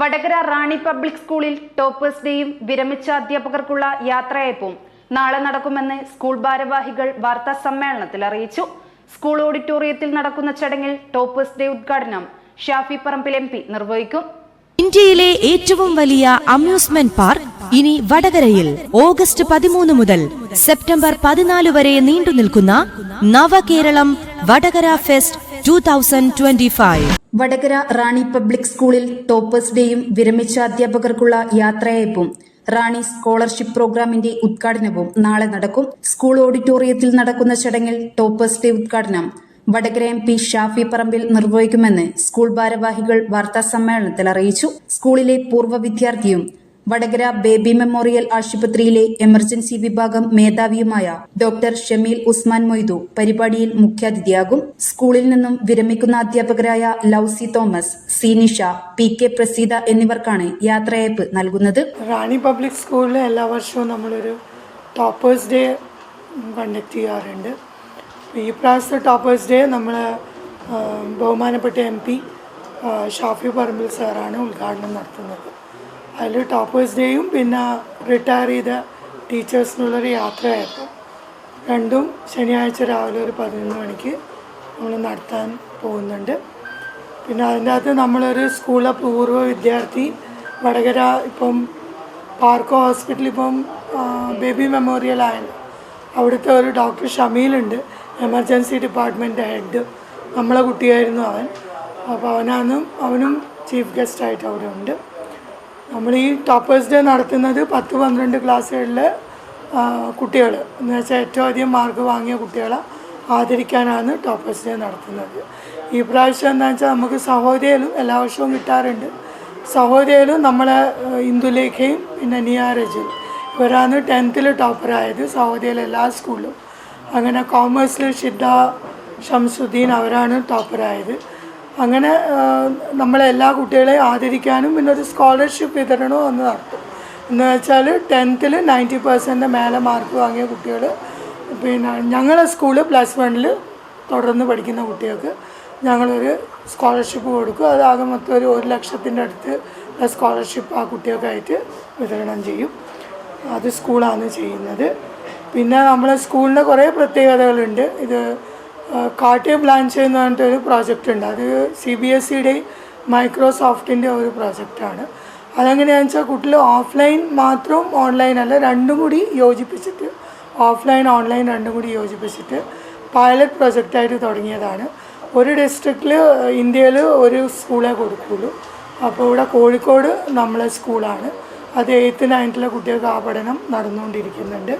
Vadakara Rani public സ്കൂളിൽ toppers ഡേയും വിരമിച്ച അധ്യാപകർക്കുള്ള യാത്രയപ്പും നാളെ നടക്കുമെന്ന് സ്കൂൾ ഭാരവാഹികൾ വാർത്താ സമ്മേളനത്തിൽ അറിയിച്ചു. സ്കൂൾ ഓഡിറ്റോറിയത്തിൽ നടക്കുന്ന ചടങ്ങിൽ ടോപ്പേഴ്സ് ഡേ ഉദ്ഘാടനം ഷാഫി പറമ്പിൽ എം നിർവഹിക്കും. ഇന്ത്യയിലെ ഏറ്റവും വലിയ അമ്യൂസ്മെന്റ് പാർക്ക് ഇനി വടകരയിൽ ഓഗസ്റ്റ് പതിമൂന്ന് മുതൽ സെപ്റ്റംബർ പതിനാല് വരെ നീണ്ടു നിൽക്കുന്ന Navakeralam Vadakara fest two thousand twenty five Vadakara Rani public സ്കൂളിൽ ടോപ്പേഴ്സ് ഡേയും വിരമിച്ച അധ്യാപകർക്കുള്ള യാത്രയയപ്പും റാണി സ്കോളർഷിപ്പ് പ്രോഗ്രാമിന്റെ ഉദ്ഘാടനവും നാളെ നടക്കും. സ്കൂൾ ഓഡിറ്റോറിയത്തിൽ നടക്കുന്ന ചടങ്ങിൽ ടോപ്പേഴ്സ് ഡേ ഉദ്ഘാടനം വടകര എം പി ഷാഫി പറമ്പിൽ നിർവഹിക്കുമെന്ന് സ്കൂൾ ഭാരവാഹികൾ വാർത്താ സമ്മേളനത്തിൽ അറിയിച്ചു. സ്കൂളിലെ പൂർവ വിദ്യാർത്ഥിയും വടകര ബേബി മെമ്മോറിയൽ ആശുപത്രിയിലെ എമർജൻസി വിഭാഗം മേധാവിയുമായ ഡോക്ടർ ഷമീൽ ഉസ്മാൻ മൊയ്തു പരിപാടിയിൽ മുഖ്യാതിഥിയാകും. സ്കൂളിൽ നിന്നും വിരമിക്കുന്ന അധ്യാപകരായ Lucy Thomas Seenisha P K Praseetha എന്നിവർക്കാണ് യാത്രയയപ്പ് നൽകുന്നത്. റാണി പബ്ലിക് സ്കൂളിൽ എല്ലാ വർഷവും നമ്മളൊരു ടോപ്പേഴ്സ് ഡേ കണ്ടക്ട് ചെയ്യാറുണ്ട്. ഈ പ്രാവശ്യത്തെ ടോപ്പേഴ്സ് ഡേ നമ്മൾ ബഹുമാനപ്പെട്ട എം പി ഷാഫി പറമ്പിൽ സാറാണ് ഉദ്ഘാടനം നടത്തുന്നത്. അതിൽ ടോപ്പേഴ്സ് ഡേയും പിന്നെ റിട്ടയർ ചെയ്ത ടീച്ചേഴ്സിനുള്ളൊരു യാത്രയായിരുന്നു. രണ്ടും ശനിയാഴ്ച രാവിലെ ഒരു പതിനൊന്ന് മണിക്ക് നമ്മൾ നടത്താൻ പോകുന്നുണ്ട്. പിന്നെ അതിന്റെ അകത്ത് നമ്മളൊരു സ്കൂളിലെ പൂർവ വിദ്യാർത്ഥി വടകര ഇപ്പം പാർക്കോ ഹോസ്പിറ്റലിൽ ഇപ്പം ബേബി മെമ്മോറിയൽ ആയല്ലോ. അവിടുത്തെ ഒരു ഡോക്ടർ ഷമീലുണ്ട് എമർജൻസി ഡിപ്പാർട്ട്മെന്റ് ഹെഡ് നമ്മളെ കുട്ടിയായിരുന്നു അവൻ. അപ്പോൾ അവനാന്നും അവനും ചീഫ് ഗസ്റ്റായിട്ട് അവിടെ ഉണ്ട്. നമ്മൾ ഈ ടോപ്പേഴ്സ് ഡേ നടത്തുന്നത് പത്ത് പന്ത്രണ്ട് ക്ലാസ്സുകളിലെ കുട്ടികൾ എന്ന് വെച്ചാൽ ഏറ്റവും അധികം മാർക്ക് വാങ്ങിയ കുട്ടികളെ ആദരിക്കാനാണ് ടോപ്പേഴ്സ് ഡേ നടത്തുന്നത്. ഈ പ്രാവശ്യം എന്താ വെച്ചാൽ നമുക്ക് സഹോദയലും എല്ലാ വർഷവും കിട്ടാറുണ്ട്. സഹോദയലും നമ്മളെ ഇന്ദുലേഖയും പിന്നെ നിയ രജൽ ഇവരാണ് ടെൻത്തിൽ ടോപ്പറായത് സഹോദയയിലെ എല്ലാ സ്കൂളിലും അങ്ങനെ കോമേഴ്സിൽ ഷിദ്ദ ഷംസുദ്ദീൻ അവരാണ് ടോപ്പറായത് അങ്ങനെ നമ്മളെ എല്ലാ കുട്ടികളെയും ആദരിക്കാനും പിന്നെ ഒരു സ്കോളർഷിപ്പ് വിതരണവും ഒന്ന് നടത്തും. എന്ന് വെച്ചാൽ ടെൻത്തിൽ നയന്റി പെർസെന്റ് മേലെ മാർക്ക് വാങ്ങിയ കുട്ടികൾ പിന്നെ ഞങ്ങളെ സ്കൂൾ പ്ലസ് വണ്ണിൽ തുടർന്ന് പഠിക്കുന്ന കുട്ടികൾക്ക് ഞങ്ങളൊരു സ്കോളർഷിപ്പ് കൊടുക്കും. അതാകെ മൊത്തം ഒരു ഒരു ലക്ഷത്തിന്റെ അടുത്ത് സ്കോളർഷിപ്പ് ആ കുട്ടികൾക്കായിട്ട് വിതരണം ചെയ്യും. അത് സ്കൂളാണ് ചെയ്യുന്നത്. പിന്നെ നമ്മളെ സ്കൂളിന് കുറേ പ്രത്യേകതകളുണ്ട്. ഇത് കാട്ടിയ ബ്ലാഞ്ച് എന്ന് പറഞ്ഞിട്ട് ഒരു പ്രോജക്റ്റ് ഉണ്ട്. അത് സി ബി എസ് സിയുടെയും മൈക്രോസോഫ്റ്റിന്റെ ഒരു പ്രോജക്റ്റാണ് അതെങ്ങനെയാണെന്ന് വെച്ചാൽ കുട്ടികൾ ഓഫ്ലൈൻ മാത്രം ഓൺലൈൻ അല്ല രണ്ടും കൂടി യോജിപ്പിച്ചിട്ട് ഓഫ്ലൈൻ ഓൺലൈൻ രണ്ടും കൂടി യോജിപ്പിച്ചിട്ട് പൈലറ്റ് പ്രൊജക്റ്റായിട്ട് തുടങ്ങിയതാണ്. ഒരു ഡിസ്ട്രിക്റ്റിൽ ഇന്ത്യയിൽ ഒരു സ്കൂളേ കൊടുക്കുള്ളൂ. അപ്പോൾ ഇവിടെ കോഴിക്കോട് നമ്മളെ സ്കൂളാണ് അത് എയ്ത്ത് നയൻത്തിലെ കുട്ടികൾക്ക് ആ പഠനം നടന്നുകൊണ്ടിരിക്കുന്നുണ്ട്.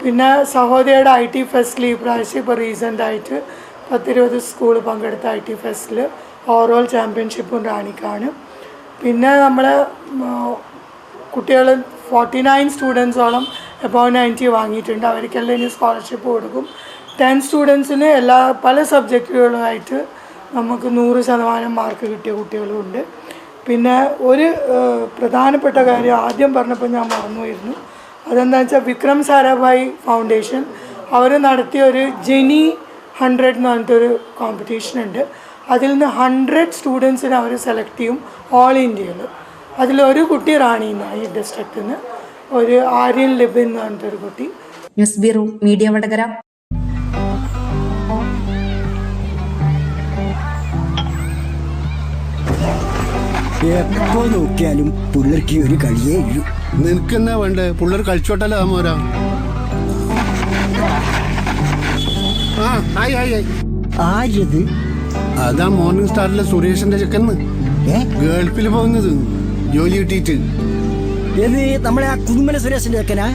പിന്നെ സഹോദരിയുടെ ഐ ടി ഫെസ്റ്റിൽ ഈ പ്രാവശ്യം ഇപ്പോൾ റീസെന്റായിട്ട് പത്തിരുപത് സ്കൂൾ പങ്കെടുത്ത ഐ ടി ഫെസ്റ്റിൽ ഓവറോൾ ചാമ്പ്യൻഷിപ്പും റാണിക്കാണ്. പിന്നെ നമ്മൾ കുട്ടികൾ ഫോർട്ടി നയൻ സ്റ്റുഡൻസോളം എബോ നയന്റി വാങ്ങിയിട്ടുണ്ട്. അവർക്കെല്ലാം ഇനി സ്കോളർഷിപ്പ് കൊടുക്കും. ടെൻ സ്റ്റുഡൻസിന് എല്ലാ പല സബ്ജക്റ്റുകളുമായിട്ട് നമുക്ക് നൂറ് ശതമാനം മാർക്ക് കിട്ടിയ കുട്ടികളുമുണ്ട്. പിന്നെ ഒരു പ്രധാനപ്പെട്ട കാര്യം ആദ്യം പറഞ്ഞപ്പോൾ ഞാൻ മറന്നുപോയിരുന്നു. അതെന്താ വെച്ചാൽ വിക്രം സാരാഭായ് ഫൗണ്ടേഷൻ അവർ നടത്തിയ ഒരു ജെനി ഹൺഡ്രഡ് എന്ന് പറഞ്ഞിട്ടൊരു കോമ്പറ്റീഷൻ ഉണ്ട്. അതിൽ നിന്ന് ഹൺഡ്രഡ് സ്റ്റുഡൻസിനെ അവർ സെലക്ട് ചെയ്യും ഓൾ ഇന്ത്യയിൽ അതിലൊരു കുട്ടി റാണി എന്നാണ് ഈ ഡിസ്ട്രിക്റ്റിൽ നിന്ന് ഒരു ആര്യൻ ലിബിൻ എന്ന് പറഞ്ഞിട്ടൊരു കുട്ടി. News bureau media Vadakara. എപ്പോ നോക്കിയാലും പുള്ളർക്ക് ഒരു കളിയേ ഇല്ലു. നിനക്കെന്നാ വേണ്ടേ? പുള്ളർ കളിച്ചോട്ടല്ലോ മോരാ? ആ ആയി ആയി ആയി. ആരത് അതാ മോർണിംഗ് സ്റ്റാറിലെ സുരേഷിന്റെ ചെക്കന്ന് ഏ? ഗൾഫിൽ പോകുന്നത്. ജോലി കിട്ടിയിട്ട്. ഏത് നമ്മളെ ആ കുന്നുമല സുരേഷിന്റെ ചെക്കനാ?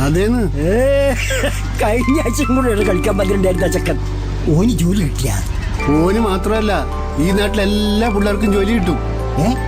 അതേന്ന്. ഏ കഴിഞ്ഞ ആഴ്ചയും കൂടെ കളിക്കാൻ പറ്റുന്നുണ്ടായിരുന്ന ചെക്കൻ. ഓന് ജോലി കിട്ടിയ? ഓന് മാത്രമല്ല ഈ നാട്ടിലെല്ലാ പിള്ളേർക്കും ജോലി കിട്ടും. ഏ?